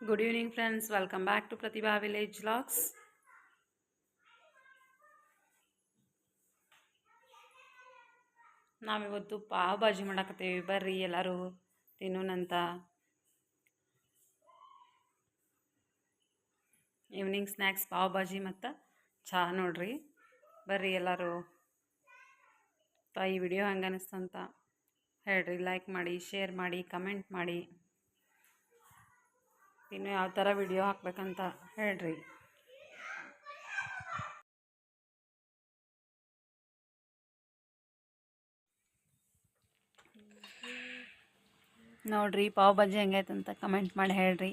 Good evening friends welcome back to Prathibha village vlogs ನಾವಿವತ್ತು ಪಾವ್ ಭಾಜಿ ಮಾಡಕತ್ತೀವಿ. ಬರ್ರಿ, ಎಲ್ಲರೂ ತಿನ್ನೋನಂತ ಈವ್ನಿಂಗ್ ಸ್ನ್ಯಾಕ್ಸ್ ಪಾವ್ ಭಾಜಿ ಮತ್ತು ಚಹಾ ನೋಡ್ರಿ. ಬರ್ರಿ, ಎಲ್ಲರೂ. ಈ ವಿಡಿಯೋ ಹೆಂಗೆ ಅನಿಸ್ತಂತ ಹೇಳ್ರಿ. ಲೈಕ್ ಮಾಡಿ ಶೇರ್ ಮಾಡಿ ಕಮೆಂಟ್ ಮಾಡಿ. ಇನ್ನು ಯಾವ ಥರ ವಿಡಿಯೋ ಹಾಕ್ಬೇಕಂತ ಹೇಳ್ರಿ. ನೋಡ್ರಿ ಪಾವ್ ಭಾಜಿ ಅಂತ ಕಮೆಂಟ್ ಮಾಡಿ ಹೇಳ್ರಿ.